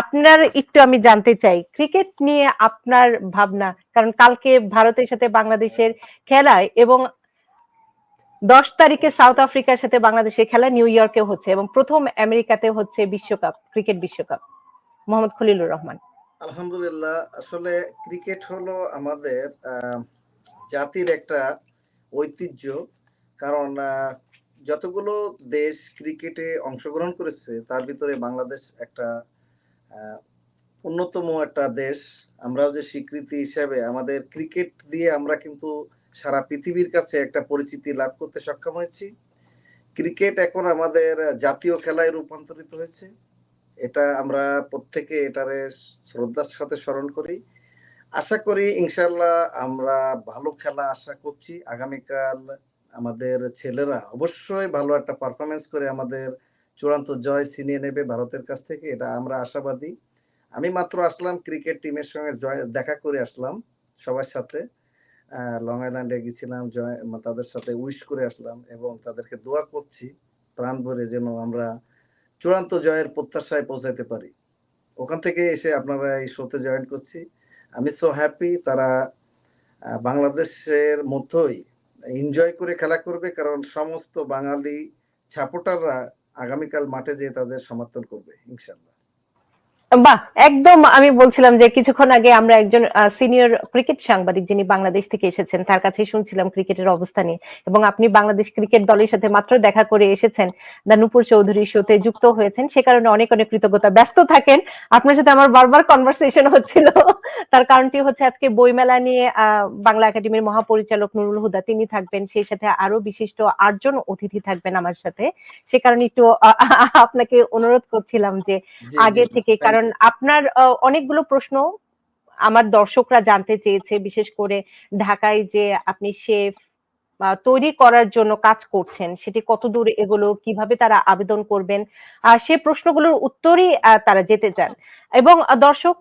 আপনার একটু আমি জানতে চাই ক্রিকেট নিয়ে আপনার ভাবনা, কারণ কালকে ভারতের সাথে বাংলাদেশের খেলায় এবং দশ তারিখে সাউথ আফ্রিকার সাথে বাংলাদেশের খেলা নিউ ইয়র্কে হচ্ছে এবং প্রথম আমেরিকাতে হচ্ছে বিশ্বকাপ ক্রিকেট বিশ্বকাপ। মোহাম্মদ খলিলুর রহমান। আলহামদুলিল্লাহ, আসলে ক্রিকেট হলো আমাদের জাতির একটা ঐতিহ্য, কারণ যতগুলো দেশ ক্রিকেটে অংশগ্রহণ করেছে, তার ভিতরে বাংলাদেশ একটা অন্যতম একটা দেশ। আমরাও যে স্বীকৃতি হিসেবে আমাদের ক্রিকেট দিয়ে আমরা কিন্তু সারা পৃথিবীর কাছে একটা পরিচিতি লাভ করতে সক্ষম হয়েছি। ক্রিকেট এখন আমাদের জাতীয় খেলায় রূপান্তরিত হয়েছে। এটা আমরা প্রত্যেকে এটারে শ্রদ্ধার সাথে স্মরণ করি। আশা করি ইনশাল্লাহ আমরা ভালো খেলা আশা করছি। আগামীকাল আমাদের ছেলেরা অবশ্যই ভালো একটা পারফরমেন্স করে আমাদের চূড়ান্ত জয় ছিনিয়ে নেবে ভারতের কাছ থেকে, এটা আমরা আশাবাদী। আমি মাত্র আসলাম, ক্রিকেট টিমের সঙ্গে জয়, দেখা করে আসলাম সবার সাথে। লং আইল্যান্ডে গেছিলাম, জয় তাদের সাথে উইশ করে আসলাম এবং তাদেরকে দোয়া করছি, প্রাণ ভরে যেন আমরা চূড়ান্ত জয়ের প্রত্যাশায় পৌঁছাতে পারি। ওখান থেকে এসে আপনারা এই শোতে জয়েন করছি। আমি সো হ্যাপি তারা বাংলাদেশের মধ্যেই এনজয় করে খেলা করবে, কারণ সমস্ত বাঙালি সাপোর্টাররা আগামীকাল মাঠে যেয়ে তাদের সমর্থন করবে ইনশাল্লাহ। বাহ একদম আমি বলছিলাম যে কিছুক্ষণ আগে আমরা একজন সিনিয়র ক্রিকেট সাংবাদিক যিনি বাংলাদেশ থেকে এসেছেন তার কাছে শুনছিলাম ক্রিকেটের অবস্থা নিয়ে। এবং আপনি বাংলাদেশ ক্রিকেট দলের সাথে মাত্র দেখা করে এসেছেন দা নূপুর চৌধুরী শোতে যুক্ত হয়েছেন। সে কারণে অনেক অনেক কৃতজ্ঞতা। ব্যস্ত থাকেন আপনার সাথে আমার বারবার কনভারসেশন হচ্ছিল। তার কারণটি হচ্ছে আজকে বইমেলা নিয়ে আহ, বাংলা একাডেমির মহাপরিচালক নুরুল হুদা তিনি থাকবেন। সেই সাথে আরও বিশিষ্ট আটজন অতিথি থাকবেন আমার সাথে। সে কারণে একটু আপনাকে অনুরোধ করছিলাম যে আগে থেকে thank কারণ আপনার অনেকগুলো প্রশ্ন আমার দর্শকরা জানতে চেয়েছে বিশেষ করে ঢাকায় যে আপনি শেফ তৈরি করার জন্য কাজ করছেন সেটি কতদূর এগুলো কীভাবে তারা আবেদন করবেন আহ, সে প্রশ্নগুলোর উত্তরই তারা যেতে চান। এবং দর্শক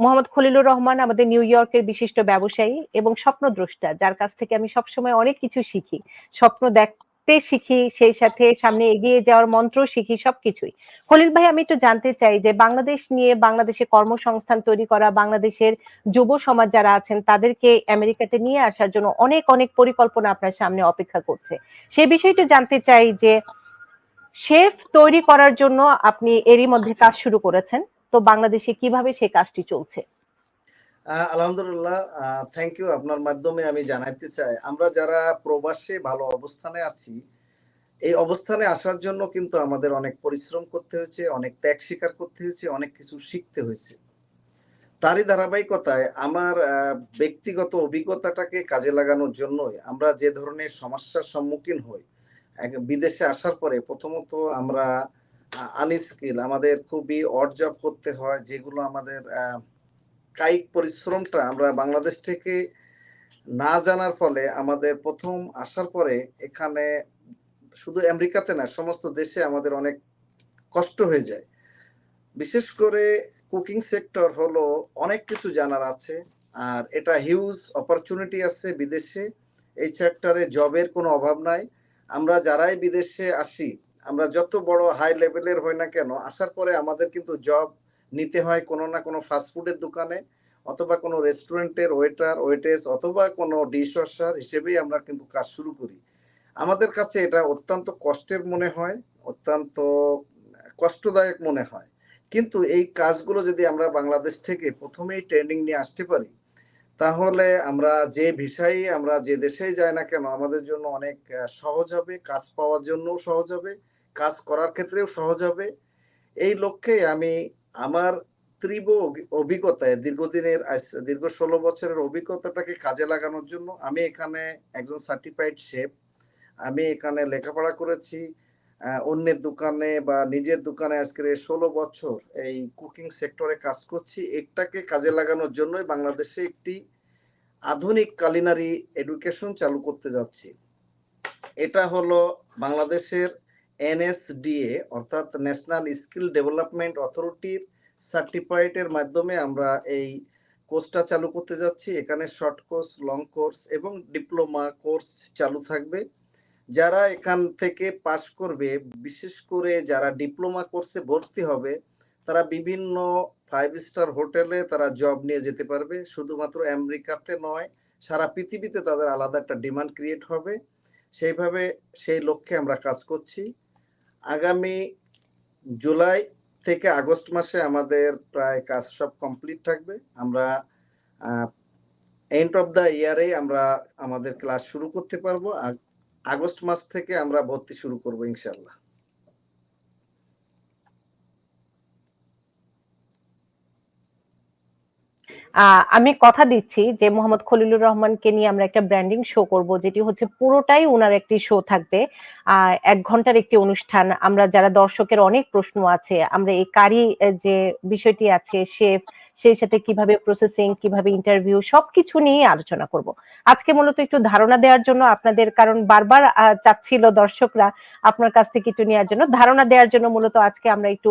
মোহাম্মদ খলিলুর রহমান আমাদের নিউ ইয়র্কের বিশিষ্ট ব্যবসায়ী এবং স্বপ্নদ্রষ্টা যার কাছ থেকে আমি সবসময় অনেক কিছু শিখি। স্বপ্ন দেখতে শিখি, সেই সাথে সামনে এগিয়ে যাওয়ার মন্ত্র শিখি, সবকিছুই। খলিল ভাই, আমি একটু জানতে চাই যে বাংলাদেশ নিয়ে বাংলাদেশে কর্মসংস্থান তৈরি করা, বাংলাদেশের যুব সমাজ যারা আছেন, তাদেরকে আমেরিকাতে নিয়ে আসার জন্য অনেক অনেক পরিকল্পনা আপনার সামনে অপেক্ষা করছে। সেই বিষয়টা জানতে চাই যে শেফ তৈরি করার জন্য আপনি এরই মধ্যে কাজ শুরু করেছেন, তো বাংলাদেশে কীভাবে সেই কাজটি চলছে? আলহামদুলিল্লাহ থ্যাংক ইউ আপনার মাধ্যমে আমি জানাইতে চাই। আমরা যারা প্রবাসে ভালো অবস্থানে আছি এই অবস্থানে আসার জন্য কিন্তু আমাদের অনেক পরিশ্রম করতে হয়েছে অনেক ত্যাগ স্বীকার করতে হয়েছে অনেক কিছু শিখতে হয়েছে। তারই ধারাবাহিকতায় আমার ব্যক্তিগত অভিজ্ঞতাটাকে কাজে লাগানোর জন্যই আমরা যে ধরনের সমস্যার সম্মুখীন হই বিদেশে আসার পরে প্রথমত আমরা আনস্কিল আমাদের খুবই অড জব করতে হয় যেগুলো আমাদের আহ, কায়িক পরিশ্রমটা আমরা বাংলাদেশ থেকে না জানার ফলে আমাদের প্রথম আসার পরে এখানে শুধু আমেরিকাতে না, সমস্ত দেশে আমাদের অনেক কষ্ট হয়ে যায়। বিশেষ করে কুকিং সেক্টর হলো অনেক কিছু জানার আছে, আর এটা হিউজ অপরচুনিটি আছে বিদেশে। এই সেক্টরে জবের কোনো অভাব নাই। আমরা যারাই বিদেশে আসি, আমরা যত বড় হাই লেভেলের হই না কেন, আসার পরে আমাদের কিন্তু জব নিতে হয় কোনো না কোনো ফাস্টফুডের দোকানে অথবা কোনো রেস্টুরেন্টের ওয়েটার ওয়েটেস অথবা কোনো ডিশ ওয়াশার হিসেবেই আমরা কিন্তু কাজ শুরু করি। আমাদের কাছে এটা অত্যন্ত কষ্টের মনে হয়, অত্যন্ত কষ্টদায়ক মনে হয়। কিন্তু এই কাজগুলো যদি আমরা বাংলাদেশ থেকে প্রথমেই ট্রেনিং নিয়ে আসতে পারি, তাহলে আমরা যে ভিসায় আমরা যে দেশেই যাই না কেন, আমাদের জন্য অনেক সহজ হবে, কাজ পাওয়ার জন্যও সহজ হবে, কাজ করার ক্ষেত্রেও সহজ হবে। এই লক্ষ্যে আমি আমার তীব্র অভিজ্ঞতায় দীর্ঘদিনের দীর্ঘ ষোলো বছরের অভিজ্ঞতাটাকে কাজে লাগানোর জন্য আমি এখানে একজন সার্টিফাইড শেফ আমি এখানে লেখাপড়া করেছি অন্যের দোকানে বা নিজের দোকানে আজকে ষোলো বছর এই কুকিং সেক্টরে কাজ করছি। এটাকে কাজে লাগানোর জন্যই বাংলাদেশে একটি আধুনিক কালিনারি এডুকেশন চালু করতে যাচ্ছি। এটা হলো বাংলাদেশের এনএসডিএ, অর্থাৎ ন্যাশনাল স্কিল ডেভেলপমেন্ট অথরিটির সার্টিফাইডের মাধ্যমে আমরা এই কোর্সটা চালু করতে যাচ্ছি। এখানে শর্ট কোর্স, লং কোর্স এবং ডিপ্লোমা কোর্স চালু থাকবে। যারা এখান থেকে পাশ করবে, বিশেষ করে যারা ডিপ্লোমা কোর্সে ভর্তি হবে, তারা বিভিন্ন ফাইভ স্টার হোটেলে তারা জব নিয়ে যেতে পারবে। শুধুমাত্র আমেরিকাতে নয়, সারা পৃথিবীতে তাদের আলাদা একটা ডিমান্ড ক্রিয়েট হবে। সেইভাবে সেই লক্ষ্যে আমরা কাজ করছি। আগামী জুলাই থেকে আগস্ট মাসে আমাদের প্রায় কাজ সব কমপ্লিট থাকবে। আমরা এন্ড অফ দ্য ইয়ারে আমরা আমাদের ক্লাস শুরু করতে পারব। আগস্ট মাস থেকে আমরা ভর্তি শুরু করব ইনশাল্লাহ আমি কথা দিচ্ছি যে মোহাম্মদ খলিলুর রহমানকে নিয়ে আমরা একটা ব্র্যান্ডিং শো করব, যেটি হচ্ছে পুরোটাই ওনার একটি শো থাকবে। এক ঘণ্টার একটি অনুষ্ঠান। আমরা যারা দর্শকের অনেক প্রশ্ন আছে, আমরা এই কারি যে বিষয়টি আছে, শেফ সেই সাথে কীভাবে প্রসেসিং কীভাবে ইন্টারভিউ সবকিছু নিয়ে আলোচনা করব। আজকে মূলত একটু ধারণা দেওয়ার জন্য আপনাদের, কারণ বারবার চাচ্ছিল দর্শকরা আপনার কাছ থেকে একটু নেওয়ার জন্য। ধারণা দেওয়ার জন্য মূলত আজকে আমরা একটু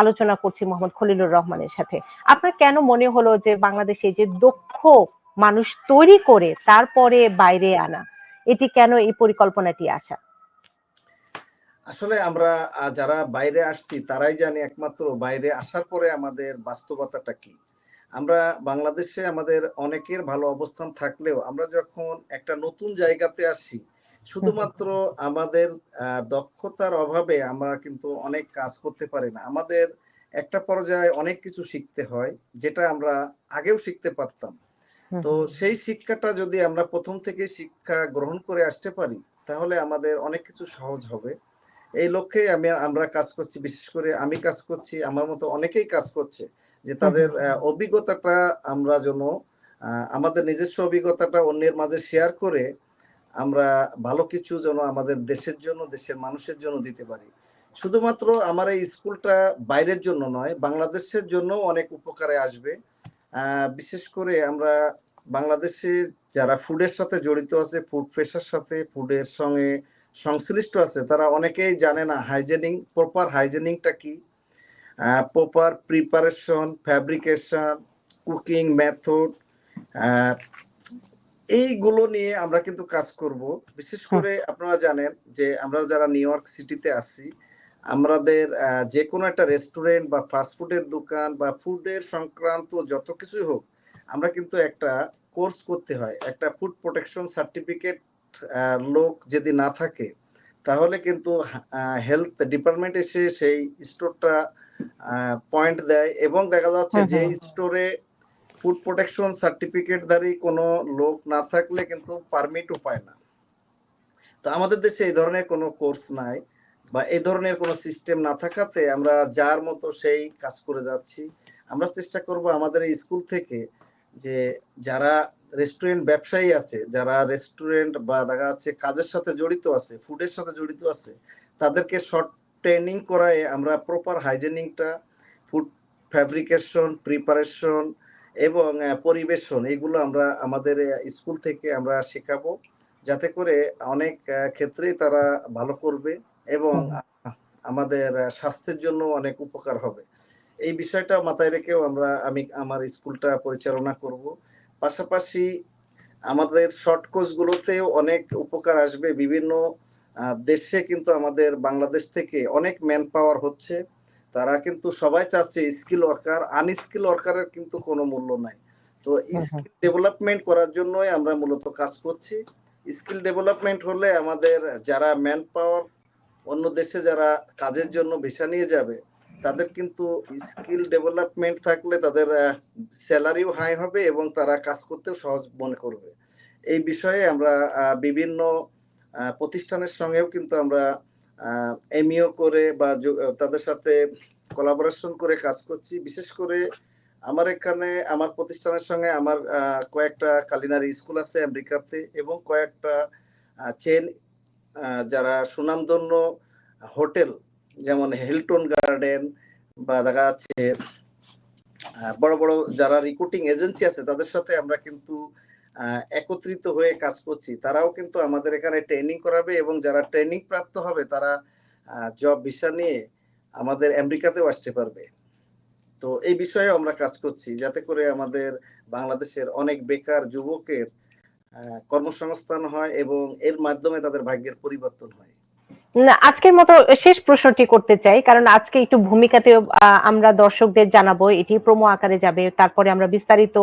আলোচনা করছি মোহাম্মদ খলিলুর রহমানের সাথে। আপনার কেন মনে হলো যে বাংলাদেশে যে দক্ষ মানুষ তৈরি করে তারপরে বাইরে আনা, এটি কেন এই পরিকল্পনাটি আসা? আসলে আমরা যারা বাইরে আসছি তারাই জানি একমাত্র বাইরে আসার পরে আমাদের বাস্তবতাটা কি। আমরা বাংলাদেশে আমাদের অনেকের ভালো অবস্থান থাকলেও আমরা যখন একটা নতুন জায়গাতে আসি শুধুমাত্র আমাদের দক্ষতার অভাবে আমরা কিন্তু অনেক কাজ করতে পারি না। আমাদের একটা পর্যায়ে অনেক কিছু শিখতে হয় যেটা আমরা আগেও শিখতে পারতাম। তো সেই শিক্ষাটা যদি আমরা প্রথম থেকে শিক্ষা গ্রহণ করে আসতে পারি তাহলে আমাদের অনেক কিছু সহজ হবে। এই লক্ষ্যে আমি আমরা কাজ করছি বিশেষ করে আমি কাজ করছি আমার মতো অনেকেই কাজ করছে যে তাদের অভিজ্ঞতাটা আমরা যেন আমাদের নিজস্ব অভিজ্ঞতাটা অন্যের মাঝে শেয়ার করে আমরা ভালো কিছু যেন আমাদের দেশের জন্য দেশের মানুষের জন্য দিতে পারি। শুধুমাত্র আমার এই স্কুলটা বাইরের জন্য নয় বাংলাদেশের জন্য অনেক উপকারে আসবে। বিশেষ করে আমরা বাংলাদেশে যারা ফুডের সাথে জড়িত আছে ফুড পেশার সাথে ফুডের সঙ্গে সংশ্লিষ্ট আছে তারা অনেকেই জানে না হাইজেনিং প্রপার হাইজেনিংটা কি? Proper preparation fabrication cooking method এইগুলো নিয়ে আমরা কিন্তু কাজ করব। বিশেষ করে আপনারা জানেন যে আমরা যারা নিউ ইয়র্ক সিটিতে আছি আমাদের যে কোনো একটা রেস্টুরেন্ট বা ফাস্টফুডের দোকান বা ফুডের সংক্রান্ত যত কিছুই হোক আমরা কিন্তু একটা কোর্স করতে হয় একটা ফুড প্রোটেকশন সার্টিফিকেট লোক যদি না থাকে তাহলে কিন্তু হেলথ ডিপার্টমেন্ট এসে সেই স্টোরটা পয়েন্ট দেয় এবং দেখা যাচ্ছে যে স্টোরে ফুড প্রোটেকশন সার্টিফিকেট সার্টিফিকেটধারী কোনো লোক না থাকলে কিন্তু পারমিটও পায় না। তো আমাদের দেশে এই ধরনের কোনো কোর্স নাই বা এই ধরনের কোনো সিস্টেম না থাকাতে আমরা যার মতো সেই কাজ করে যাচ্ছি। আমরা চেষ্টা করব আমাদের এই স্কুল থেকে যে যারা রেস্টুরেন্ট ব্যবসায়ী আছে যারা রেস্টুরেন্ট বা দেখা যাচ্ছে কাজের সাথে জড়িত আছে ফুডের সাথে জড়িত আছে তাদেরকে শর্ট ট্রেনিং করায় আমরা প্রপার হাইজেনিংটা ফুড ফ্যাব্রিকেশন প্রিপারেশন এবং পরিবেশন এগুলো আমরা আমাদের স্কুল থেকে আমরা শেখাবো। যাতে করে অনেক ক্ষেত্রেই তারা ভালো করবে এবং আমাদের স্বাস্থ্যের জন্য অনেক উপকার হবে। এই বিষয়টা মাথায় রেখেও আমরা আমি আমার স্কুলটা পরিচালনা করব। পাশাপাশি আমাদের শর্ট কোর্সগুলোতেও অনেক উপকার আসবে। বিভিন্ন দেশে কিন্তু আমাদের বাংলাদেশ থেকে অনেক ম্যান পাওয়ার হচ্ছে। তারা কিন্তু সবাই চাচ্ছে স্কিল ওয়ার্কার আনস্কিল ওয়ার্কারের কিন্তু কোনো মূল্য নাই। তো স্কিল ডেভেলপমেন্ট করার জন্যই আমরা মূলত কাজ করছি। স্কিল ডেভেলপমেন্ট হলে আমাদের যারা ম্যান পাওয়ার অন্য দেশে যারা কাজের জন্য ভিসা নিয়ে যাবে তাদের কিন্তু স্কিল ডেভেলপমেন্ট থাকলে তাদের স্যালারিও হাই হবে এবং তারা কাজ করতেও সহজ মনে করবে। এই বিষয়ে আমরা বিভিন্ন প্রতিষ্ঠানের সঙ্গেও কিন্তু আমরা এমইও করে বা তাদের সাথে কোলাবোরেশন করে কাজ করছি। বিশেষ করে আমার এখানে, আমার প্রতিষ্ঠানের সঙ্গে আমার কয়েকটা কালিনারি স্কুল আছে আমেরিকাতে এবং কয়েকটা চেন যারা সুনামধন্য হোটেল যেমন হিলটন গার্ডেন বা দেখা যাচ্ছে বড় বড় যারা রিক্রুটিং এজেন্সি আছে, তাদের সাথে আমরা কিন্তু একত্রিত হয়ে কাজ করছি। তারাও কিন্তু আমাদের এখানে ট্রেনিং করাবে এবং যারা ট্রেনিং প্রাপ্ত হবে, তারা জব ভিসা নিয়ে আমাদের আমেরিকাতেও আসতে পারবে। তো এই বিষয়ে আমরা কাজ করছি, যাতে করে আমাদের বাংলাদেশের অনেক বেকার যুবকের কর্মসংস্থান হয় এবং এর মাধ্যমে তাদের ভাগ্যের পরিবর্তন হয়। আজকের মতো শেষ প্রশ্নটি করতে চাই, কারণ আজকে একটু ভূমিকাতে আমরা দর্শকদের জানাব এটি প্রোমো আকারে যাবে, তারপরে আমরা বিস্তারিত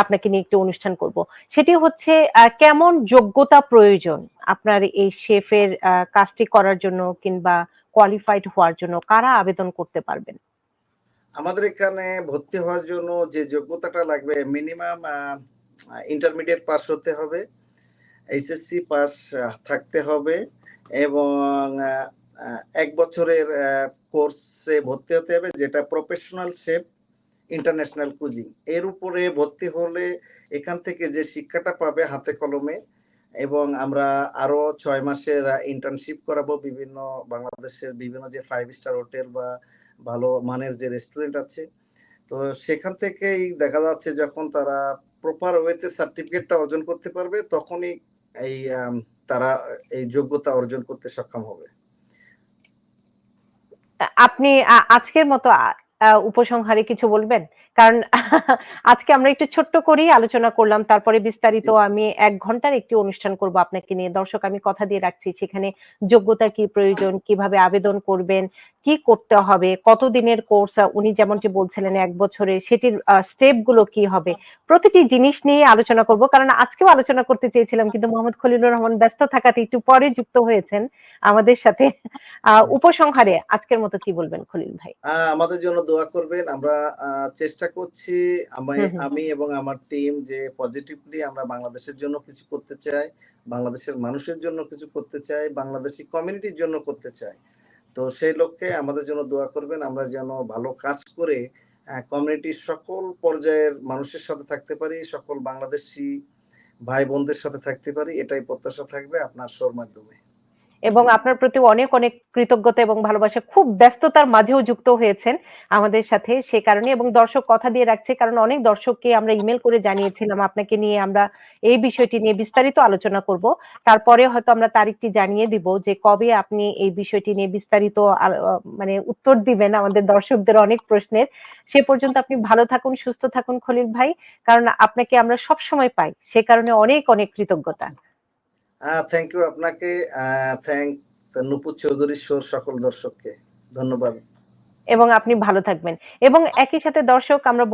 আপনাকে নিয়ে একটু অনুষ্ঠান করব। সেটি হচ্ছে কেমন যোগ্যতা প্রয়োজন আপনার এই শেফের কাজটি করার জন্য কিংবা কোয়ালিফাইড হওয়ার জন্য, কারা আবেদন করতে পারবেন? আমাদের এখানে ভর্তি হওয়ার জন্য যে যোগ্যতাটা লাগবে মিনিমাম ইন্টারমিডিয়েট পাস হতে হবে এইচএসসি পাস থাকতে হবে। এবং এক বছরের কোর্সে ভর্তি হতে হবে, যেটা প্রফেশনাল শেপ ইন্টারন্যাশনাল কুজিং এর উপরে ভর্তি হলে এখান থেকে যে শিক্ষাটা পাবে হাতে কলমে, এবং আমরা আরও ছয় মাসের ইন্টার্নশিপ করাবো বিভিন্ন বাংলাদেশের বিভিন্ন যে ফাইভ স্টার হোটেল বা ভালো মানের যে রেস্টুরেন্ট আছে। তো সেখান থেকেই দেখা যাচ্ছে যখন তারা প্রপার ওয়েতে সার্টিফিকেটটা অর্জন করতে পারবে, তখনই এই তারা এই যোগ্যতা অর্জন করতে সক্ষম হবে। আপনি আজকের মতো উপসংহারে কিছু বলবেন? কারণ আজকে আমরা একটু ছোট্ট করেই আলোচনা করলাম তারপরে বিস্তারিত আমি এক ঘণ্টার একটি অনুষ্ঠান করব আপনাকে নিয়ে। দর্শক আমি কথা দিয়ে রাখছি সেখানে যোগ্যতা কি প্রয়োজন কীভাবে আবেদন করবেন কি করতে হবে কত দিনের কোর্স উনি যেমনটি বলছিলেন এক বছরে সেটির স্টেপগুলো কি হবে প্রতিটি জিনিস নিয়ে আলোচনা করব। কারণ আজকেও আলোচনা করতে চেয়েছিলাম কিন্তু মোহাম্মদ খলিলুর রহমান ব্যস্ত থাকাতে একটু পরে যুক্ত হয়েছেন আমাদের সাথে। আহ, উপসংহারে আজকের মতো কি বলবেন খলিল ভাই? আমাদের জন্য দোয়া করবেন। আমরা চেষ্টা করছি আমি এবং আমার টিম যে পজিটিভলি আমরা বাংলাদেশের জন্য কিছু করতে চাই বাংলাদেশের মানুষের জন্য কিছু করতে চাই বাংলাদেশি কমিউনিটির জন্য করতে চাই। তো সেই লক্ষ্যে আমাদের জন্য দোয়া করবেন। আমরা যেন ভালো কাজ করে কমিউনিটির সকল পর্যায়ের মানুষের সাথে থাকতে পারি সকল বাংলাদেশি ভাই বোনদের সাথে থাকতে পারি। এটাই প্রত্যাশা থাকবে আপনার শোর মাধ্যমে। এবং আপনার প্রতি অনেক অনেক কৃতজ্ঞতা এবং ভালোবাসা। খুব ব্যস্ততার মাঝেও যুক্ত হয়েছেন আমাদের সাথে সে কারণে এবং দর্শক কথা দিয়ে রাখছে কারণ অনেক দর্শককে আমরা ইমেল করে জানিয়েছিলাম। আপনাকে নিয়ে আমরা এই বিষয়টি নিয়ে বিস্তারিত আলোচনা করব। তারপরে হয়তো আমরা তারিখটি জানিয়ে দিব যে কবে আপনি এই বিষয়টি নিয়ে বিস্তারিত মানে উত্তর দিবেন আমাদের দর্শকদের অনেক প্রশ্নের। সে পর্যন্ত আপনি ভালো থাকুন, সুস্থ থাকুন খলিল ভাই, কারণ আপনাকে আমরা সব সময় পাই। সে কারণে অনেক অনেক কৃতজ্ঞতা। থ্যাংক ইউ আপনাকে থ্যাংকস নুপুর চৌধুরী শোর সকল দর্শককে। ধন্যবাদ। এবং আপনি ভালো থাকবেন। এবং একই সাথে দর্শক, আমরা